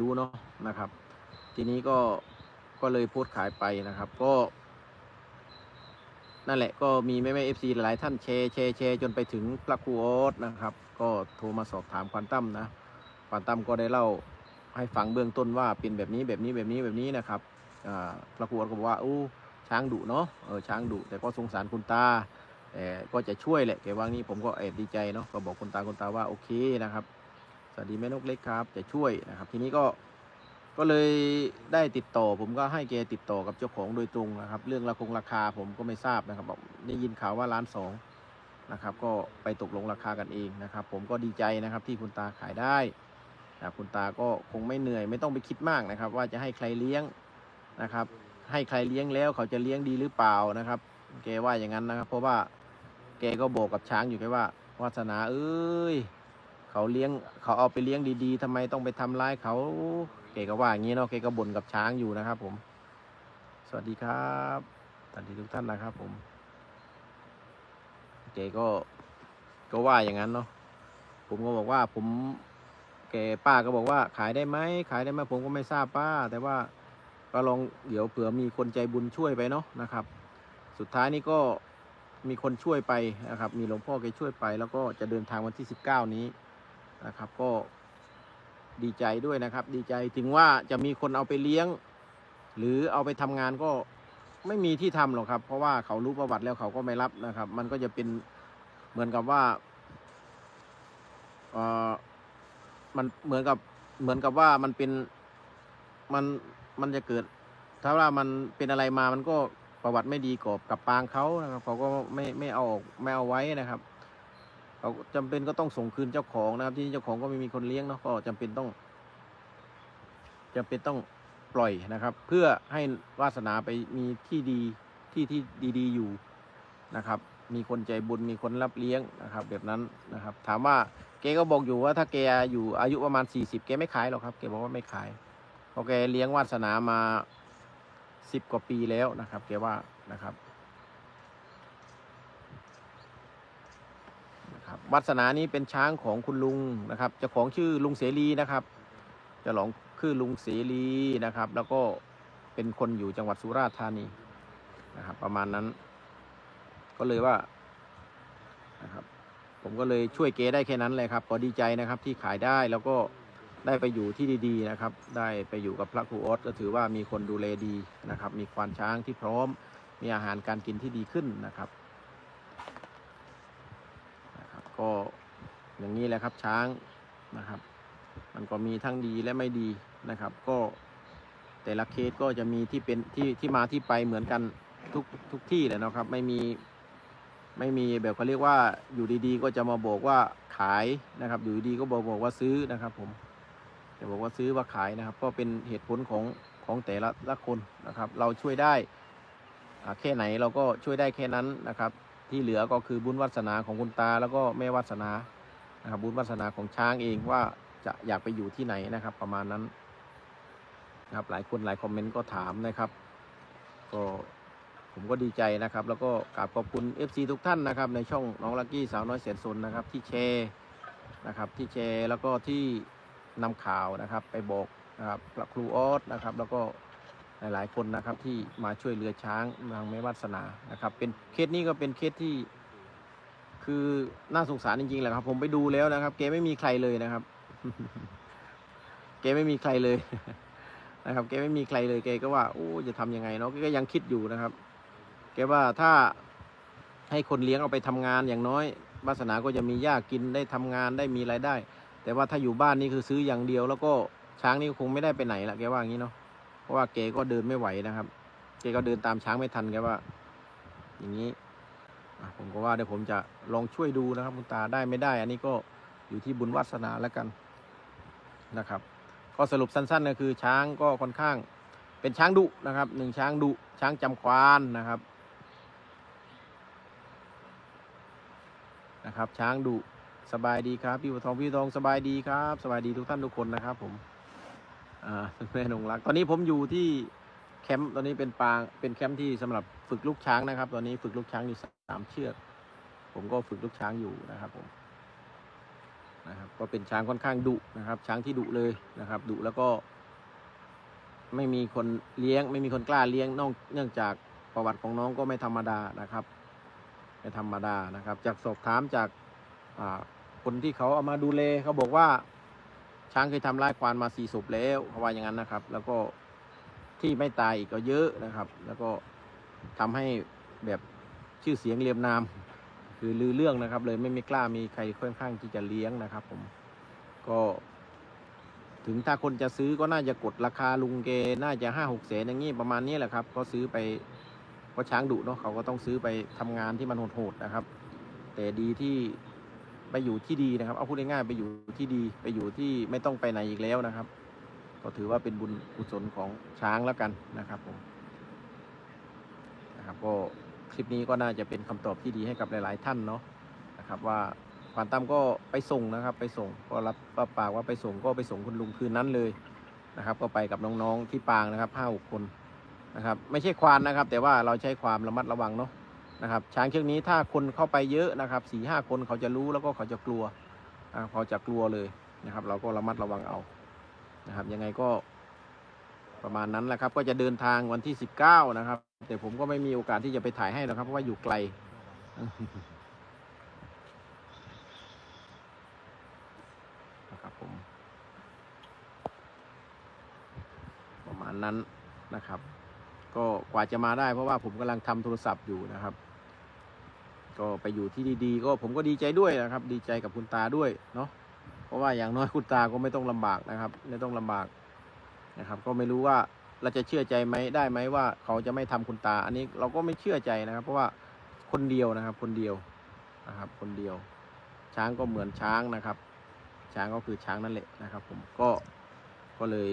รู้เนาะนะครับ ทีนี้ก็ก็เลยโพสต์ขายไปนะครับ ก็ นั่นแหละก็มีแม่แม่เอฟซีหลายท่านแชร์แชร์แชร์จนไปถึงพระครูโอ๊ตนะครับ ก็โทรมาสอบถามควานตั้มนะควานตั้มก็ได้เล่าให้ฟังเบื้องต้นว่าเป็นแบบนี้แบบนี้แบบนี้แบบนี้นะครับอ่าพระครูโอ๊ตก็บอกว่าอู้ช้างดุเนาะเออช้างดุแต่ก็สงสารคุณตาแต่ก็จะช่วยแหละแกว่างนี้ผมก็แอบดีใจเนาะก็บอกคุณตาคุณตาว่าโอเคนะครับ สวัสดีแม่นกเล็กครับจะช่วยนะครับ ทีนี้ก็ก็เลยได้ติดต่อ ผมก็ให้แกติดต่อกับเจ้าของโดยตรงนะครับ เรื่องราคงราคาผมก็ไม่ทราบนะครับบอกได้ยินข่าวว่าล้านสองนะครับ ก็ไปตกลงราคากันเองนะครับ ผมก็ดีใจนะครับที่คุณตาขายได้นะคุณตาก็คงไม่เหนื่อย ไม่ต้องไปคิดมากนะครับ ว่าจะให้ใครเลี้ยงนะครับ ให้ใครเลี้ยงแล้วเขาจะเลี้ยงดีหรือเปล่านะครับ แกว่าอย่างนั้นนะครับ เพราะว่าแกก็บอกกับช้างอยู่แค่ว่าวาสนาเอ้ย เขาเลี้ยงเขาเอาไปเลี้ยงดีๆทำไมต้องไปทำร้ายเขาเกก็ว่าอย่างนี้เนาะเกก็บ่นกับช้างอยู่นะครับ ผม สวัสดีครับสวัสดีทุกท่านนะครับ ผมเกก็ก็ว่าอย่างนั้นเนาะผมก็บอกว่าผมแกป้าก็บอกว่าขายได้ไหมขายได้ไหมผมก็ไม่ทราบป้า แต่ว่าก็ลองเดี๋ยวเผื่อมีคนใจบุญช่วยไปเนาะนะครับ สุดท้ายนี่ก็มีคนช่วยไปนะครับ มีหลวงพ่อแกช่วยไป แล้วก็จะเดินทางวันที่ 19 นี้ นะครับ ก็ดีใจด้วยนะครับ ดีใจถึงว่าจะมีคนเอาไปเลี้ยง หรือเอาไปทำงานก็ไม่มีที่ทำหรอกครับ เพราะว่าเขารู้ประวัติแล้วเขาก็ไม่รับนะครับ มันก็จะเป็นเหมือนกับว่าเออมันเหมือนกับเหมือนกับว่ามันเป็นมันมันจะเกิด ถ้าว่ามันเป็นอะไรมามันก็ประวัติไม่ดีกับกับปางเขานะครับ เขาก็ไม่ไม่เอาออกไม่เอาไว้นะครับ เขาจำเป็นก็ต้องส่งคืนเจ้าของนะครับ ที่เจ้าของก็ไม่มีคนเลี้ยงเนาะก็จำเป็นต้องจำเป็นต้องปล่อยนะครับ เพื่อให้วาสนาไปมีที่ดีที่ที่ดีๆอยู่นะครับ มีคนใจบุญมีคนรับเลี้ยงนะครับ แบบนั้นนะครับ ถามว่าแกก็บอกอยู่ว่าถ้าแกอยู่อายุประมาณ 40แกไม่ขายหรอกครับแกบอกว่าไม่ขายเพราะแกเลี้ยงวาสนามาสิบกว่าปีแล้วนะครับ แกว่านะครับนะครับ วาสนานี้เป็นช้างของคุณลุงนะครับเจ้าของชื่อลุงเสรีนะครับเจ้าของคือลุงเสรีนะครับ แล้วก็เป็นคนอยู่จังหวัดสุราษฎร์ธานีนะครับ ประมาณนั้น ก็เลยว่านะครับ ผมก็เลยช่วยเกได้แค่นั้นเลยครับ ก็ดีใจนะครับที่ขายได้แล้วก็ได้ไปอยู่ที่ดีๆนะครับ ได้ไปอยู่กับพระครูออสก็ถือว่ามีคนดูแลดีนะครับ มีควานช้างที่พร้อม มีอาหารการกินที่ดีขึ้นนะครับ ก็อย่างนี้แหละครับช้างนะครับ มันก็มีทั้งดีและไม่ดีนะครับ ก็แต่ละเคสก็จะมีที่เป็นที่ที่มาที่ไปเหมือนกันทุกทุกที่เลยนะครับ ไม่มีไม่มีแบบเขาเรียกว่าอยู่ดีๆ ก็จะมาบอกว่าขายนะครับ อยู่ดีๆก็บอกบอกว่าซื้อนะครับ ผมจะบอกว่าซื้อว่าขายนะครับ ก็เป็นเหตุผลของของแต่ละละคนนะครับ เราช่วยได้แค่ไหนเราก็ช่วยได้แค่นั้นนะครับ ที่เหลือก็คือบุญวัสนาของคุณตาแล้วก็แม่วัสนานะครับบุญวัสนาของช้างเองว่าจะอยากไปอยู่ที่ไหนนะครับ ประมาณนั้นนะครับหลายคนหลายคอมเมนต์ก็ถามนะครับ ก็ผมก็ดีใจนะครับ แล้วก็กราบขอบคุณ FC ทุกท่านนะครับ ในช่องน้องลักกี้สาวน้อยแสนสนนะครับ ที่แชร์นะครับ ที่แชร์แล้วก็ที่นำข่าวนะครับ ไปบอกนะครับพระครูออสนะครับ แล้วก็ หลายๆ คนนะครับที่มาช่วยเหลือช้างทางแม่วาสนานะครับ เป็นเคสนี้ก็เป็นเคสที่ คือน่าสงสารจริงๆแหละครับ ผมไปดูแล้วนะครับแกไม่มีใครเลยนะครับแกไม่มีใครเลยนะครับแกไม่มีใครเลยแกก็ว่าโอ้จะทำยังไงเนาะแกก็ยังคิดอยู่นะครับ แกว่าถ้าให้คนเลี้ยงเอาไปทำงานอย่างน้อยวาสนาก็จะมีหญ้ากินได้ทำงานได้มีรายได้ แต่ว่าถ้าอยู่บ้านนี่คือซื้ออย่างเดียว แล้วก็ช้างนี่คงไม่ได้ไปไหนละแกว่าอย่างนี้เนาะ เพราะว่าแกก็เดินไม่ไหวนะครับแกก็เดินตามช้างไม่ทันแกว่า อย่างนี้ผมก็ว่าเดี๋ยวผมจะลองช่วยดูนะครับคุณตาได้ไม่ได้ อันนี้ก็อยู่ที่บุญวาสนาแล้วกันนะครับ ก็สรุปสั้นๆก็คือช้างก็ค่อนข้างเป็นช้างดุนะครับหนึ่งช้างดุช้างจำควานนะครับนะครับ ช้างดุสบายดีครับ พี่บัทองพี่ทองสบายดีครับ สบายดีทุกท่านทุกคนนะครับผม แม่นงรัก ตอนนี้ผมอยู่ที่แคมป์ตอนนี้เป็นปางเป็นแคมป์ที่สำหรับฝึกลูกช้างนะครับ ตอนนี้ฝึกลูกช้างอยู่สามเชือก ผมก็ฝึกลูกช้างอยู่นะครับผมนะครับ ก็เป็นช้างค่อนข้างดุนะครับ ช้างที่ดุเลยนะครับดุแล้วก็ ไม่มีคนเลี้ยง ไม่มีคนกล้าเลี้ยงนอกเนื่องจากประวัติของน้องก็ไม่ธรรมดานะครับไม่ธรรมดานะครับ จากสอบถามจากคนที่เขาเอามาดูแลเขาบอกว่า ช้างเคยทำร้ายควานมาสี่ศพแล้วเขาว่าอย่างนั้นนะครับ แล้วก็ที่ไม่ตายอีกก็เยอะนะครับ แล้วก็ทำให้แบบชื่อเสียงเรียมนาม คือลือเรื่องนะครับ เลยไม่มีกล้ามีใครค่อนข้างที่จะเลี้ยงนะครับ ผมก็ ถึงถ้าคนจะซื้อก็น่าจะกดราคาลุงเกน่าจะห้าหกแสนอย่างนี้ประมาณนี้แหละครับ ก็ซื้อไปเพราะช้างดุเนาะเขาก็ต้องซื้อไปทำงานที่มันโหดๆนะครับ แต่ดีที่ ไปอยู่ที่ดีนะครับ เอาพูดง่ายๆไปอยู่ที่ดี ไปอยู่ที่ไม่ต้องไปไหนอีกแล้วนะครับ ก็ถือว่าเป็นบุญกุศลของช้างแล้วกันนะครับผมนะครับก็คลิปนี้ก็น่าจะเป็นคำตอบที่ดีให้กับหลาย ๆ ท่านเนาะนะครับ ว่าควานตั้มก็ไปส่งนะครับ ไปส่งก็รับรับปากว่าไปส่งก็ไปส่งคุณลุงคืนนั้นเลยนะครับ ก็ไปกับน้องๆที่ปางนะครับห้าหกคนนะครับ ไม่ใช่ควานนะครับ แต่ว่าเราใช้ความระมัดระวังเนาะ นะครับ ช้างเชือกนี้ถ้าคนเข้าไปเยอะนะครับสี่ห้าคนเขาจะรู้แล้วก็เขาจะกลัวเขาจะกลัวเลยนะครับ เราก็ระมัดระวังเอานะครับ ยังไงก็ประมาณนั้นแหละครับ ก็จะเดินทางวันที่สิบเก้านะครับ แต่ผมก็ไม่มีโอกาสที่จะไปถ่ายให้หรอกครับ เพราะว่าอยู่ไกล นะครับผม ประมาณนั้นนะครับ ก็กว่าจะมาได้เพราะว่าผมกำลังทำโทรศัพท์อยู่นะครับ ก็ไปอยู่ที่ดีๆ ก็ผมก็ดีใจด้วยนะครับ ดีใจกับคุณตาด้วยเนาะเพราะว่าอย่างน้อยคุณตาก็ไม่ต้องลำบากนะครับ ไม่ต้องลำบากนะครับ ก็ไม่รู้ว่าเราจะเชื่อใจไหมได้ไหมว่า เขาจะไม่ทำคุณตา อันนี้เราก็ไม่เชื่อใจนะครับ เพราะว่าคนเดียวนะครับ คนเดียวนะครับ คนเดียว ช้างก็เหมือนช้างนะครับ ช้างก็คือช้างนั่นแหละนะครับ ผมก็ก็เลย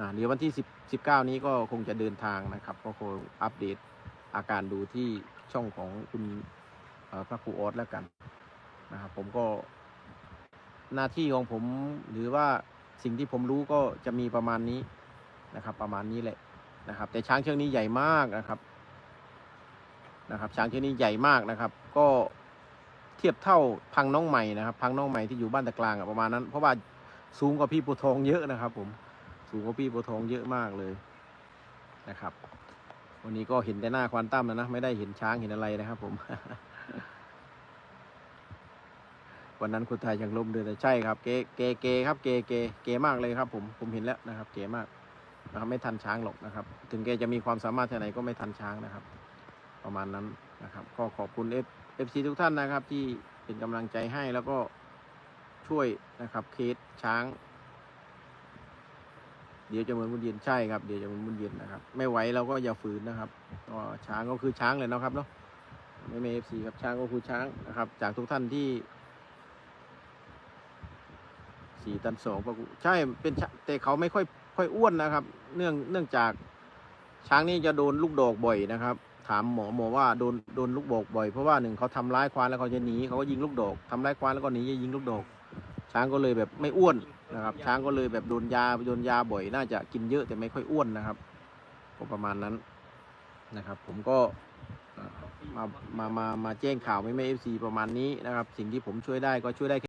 นะเดี๋ยววันที่10 19 นี้ก็คงจะเดินทางนะครับ ก็คงอัปเดตอาการดูที่ช่องของคุณพระครูออสแล้วกันนะครับผมก็หน้าที่ของผมหรือว่าสิ่งที่ผมรู้ก็จะมีประมาณนี้นะครับ ประมาณนี้แหละนะครับ แต่ช้างเชือกนี้ใหญ่มากนะครับนะครับ ช้างเชือกนี้ใหญ่มากนะครับ ก็เทียบเท่าพังน้องใหม่นะครับ พังน้องใหม่ที่อยู่บ้านตะกลางประมาณนั้น เพราะว่าสูงกว่าพี่ปูทองเยอะนะครับ ผม สูงกว่าพี่ปูทองเยอะมากเลยนะครับ วันนี้ก็เห็นแต่หน้าควานตั้มแล้วนะ ไม่ได้เห็นช้างเห็นอะไรนะครับ ผม วันนั้นคุณทายยังลมเดินแต่ใช่ครับ เกเกเกครับ เกเกเกมากเลยครับ ผมผมเห็นแล้วนะครับ เกมากนะครับ ไม่ทันช้างหรอกนะครับ ถึงแกจะมีความสามารถแค่าไหนก็ไม่ทันช้างนะครับ ประมาณนั้นนะครับ ก็ขอบคุณเอฟเอฟซีทุกท่านนะครับ ที่เป็นกำลังใจให้แล้วก็ช่วยนะครับเคสช้าง เดี๋ยวจะเหมือนมุนเย็นใช่ครับเดี๋ยวจะเหมือนมุนเย็นนะครับ ไม่ไหวเราก็อย่าฝืนนะครับก็ช้างก็คือช้างเลยนะครับเนาะไม่ไม่เอฟซีครับช้างก็คือช้างนะครับ จากทุกท่านที่สี่ตันสองปะกุใช่เป็นแต่เขาไม่ค่อยค่อยอ้วนนะครับ เนื่องเนื่องจากช้างนี่จะโดนลูกดอกบ่อยนะครับ ถามหมอหมอว่าโดนโดนลูกดอกบ่อยเพราะว่าหนึ่งเขาทำร้ายควานแล้วเขาจะหนีเขาก็ยิงลูกดอกทำร้ายควานแล้วก็หนีจะยิงลูกดอก ช้างก็เลยแบบไม่อ้วน นะครับ ช้างก็เลยแบบโดนยาโดนยาบ่อย น่าจะกินเยอะแต่ไม่ค่อยอ้วนนะครับก็ประมาณนั้นนะครับ ผมก็มามามามาแจ้งข่าวไม่ไม่เอฟซีประมาณนี้นะครับ สิ่งที่ผมช่วยได้ก็ช่วยได้แค่